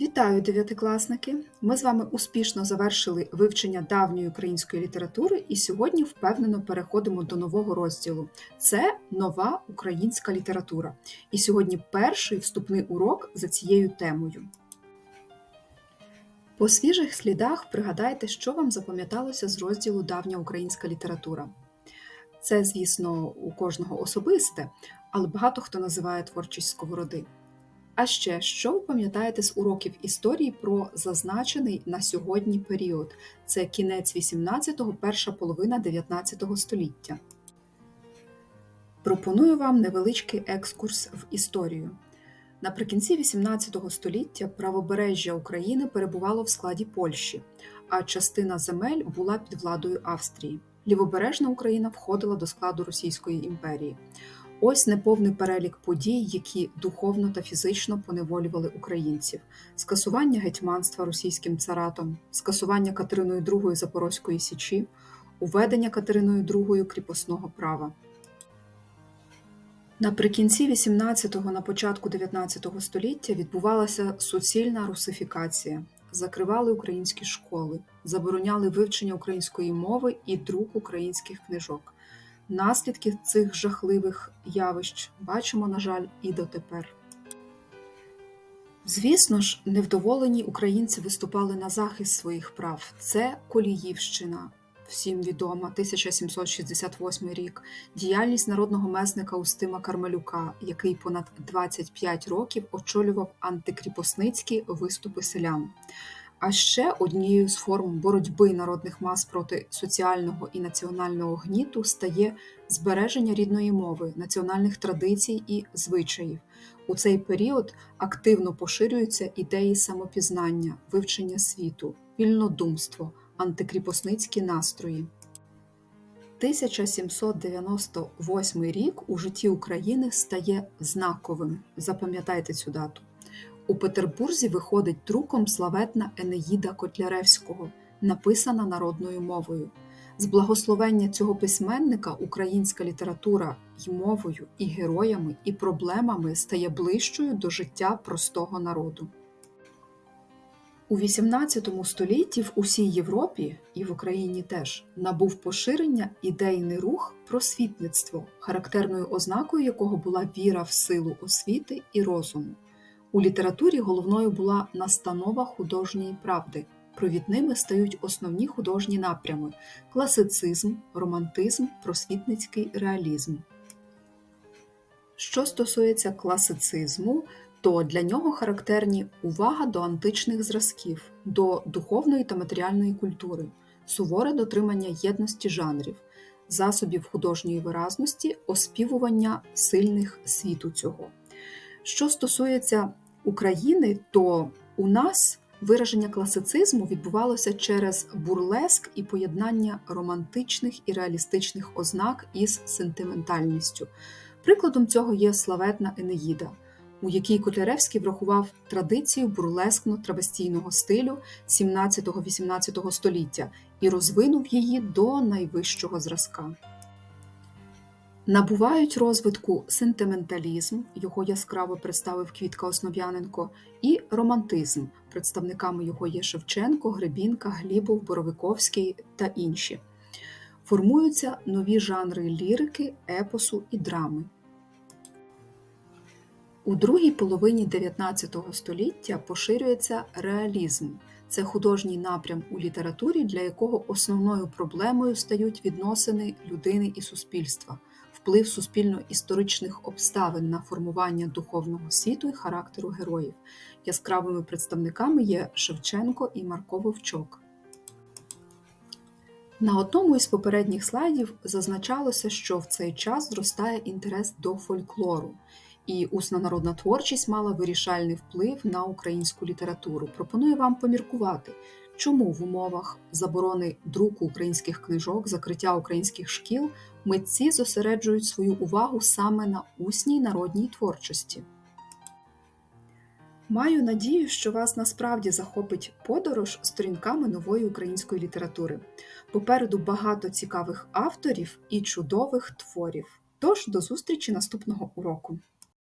Вітаю, дев'ятикласники! Ми з вами успішно завершили вивчення давньої української літератури і сьогодні впевнено переходимо до нового розділу. Це нова українська література. І сьогодні перший вступний урок за цією темою. По свіжих слідах пригадайте, що вам запам'яталося з розділу Давня українська література. Це, звісно, у кожного особисте, але багато хто називає творчість сковороди. А ще, що ви пам'ятаєте з уроків історії про зазначений на сьогодні період? Це кінець 18-го, перша половина 19 століття. Пропоную вам невеличкий екскурс в історію. Наприкінці 18 століття правобережжя України перебувало в складі Польщі, а частина земель була під владою Австрії. Лівобережна Україна входила до складу Російської імперії. Ось неповний перелік подій, які духовно та фізично поневолювали українців: скасування гетьманства російським царатом, скасування Катериною II Запорозької Січі, уведення Катериною II кріпосного права. Наприкінці 18-го, на початку 19 століття відбувалася суцільна русифікація. Закривали українські школи, забороняли вивчення української мови і друк українських книжок. Наслідки цих жахливих явищ бачимо, на жаль, і дотепер. Звісно ж, невдоволені українці виступали на захист своїх прав. Це Коліївщина, всім відома, 1768 рік, діяльність народного месника Устима Кармелюка, який понад 25 років очолював антикріпосницькі виступи селян. А ще однією з форм боротьби народних мас проти соціального і національного гніту стає збереження рідної мови, національних традицій і звичаїв. У цей період активно поширюються ідеї самопізнання, вивчення світу, вільнодумство, антикріпосницькі настрої. 1798 рік у житті України стає знаковим. Запам'ятайте цю дату. У Петербурзі виходить друком славетна Енеїда Котляревського, написана народною мовою. З благословення цього письменника українська література й мовою, і героями, і проблемами стає ближчою до життя простого народу. У XVIII столітті в усій Європі і в Україні теж набув поширення ідейний рух просвітництво, характерною ознакою якого була віра в силу освіти і розуму. У літературі головною була настанова художньої правди. Провідними стають основні художні напрями класицизм, романтизм, просвітницький реалізм. Що стосується класицизму, то для нього характерні увага до античних зразків, до духовної та матеріальної культури, суворе дотримання єдності жанрів, засобів художньої виразності, оспівування сильних світу цього. Що стосується України, то у нас вираження класицизму відбувалося через бурлеск і поєднання романтичних і реалістичних ознак із сентиментальністю. Прикладом цього є славетна Енеїда, у якій Котляревський врахував традицію бурлескно-травестійного стилю 17-18 століття і розвинув її до найвищого зразка. Набувають розвитку сентименталізм, його яскраво представив Квітка Основ'яненко, і романтизм, представниками його є Шевченко, Гребінка, Глібов, Боровиковський та інші. Формуються нові жанри лірики, епосу і драми. У другій половині 19 століття поширюється реалізм. Це художній напрям у літературі, для якого основною проблемою стають відносини людини і суспільства вплив суспільно-історичних обставин на формування духовного світу і характеру героїв. Яскравими представниками є Шевченко і Марко Вовчок. На одному із попередніх слайдів зазначалося, що в цей час зростає інтерес до фольклору, і усна народна творчість мала вирішальний вплив на українську літературу. Пропоную вам поміркувати, чому в умовах заборони друку українських книжок, закриття українських шкіл митці зосереджують свою увагу саме на усній народній творчості. Маю надію, що вас насправді захопить подорож сторінками нової української літератури. Попереду багато цікавих авторів і чудових творів. Тож до зустрічі наступного уроку!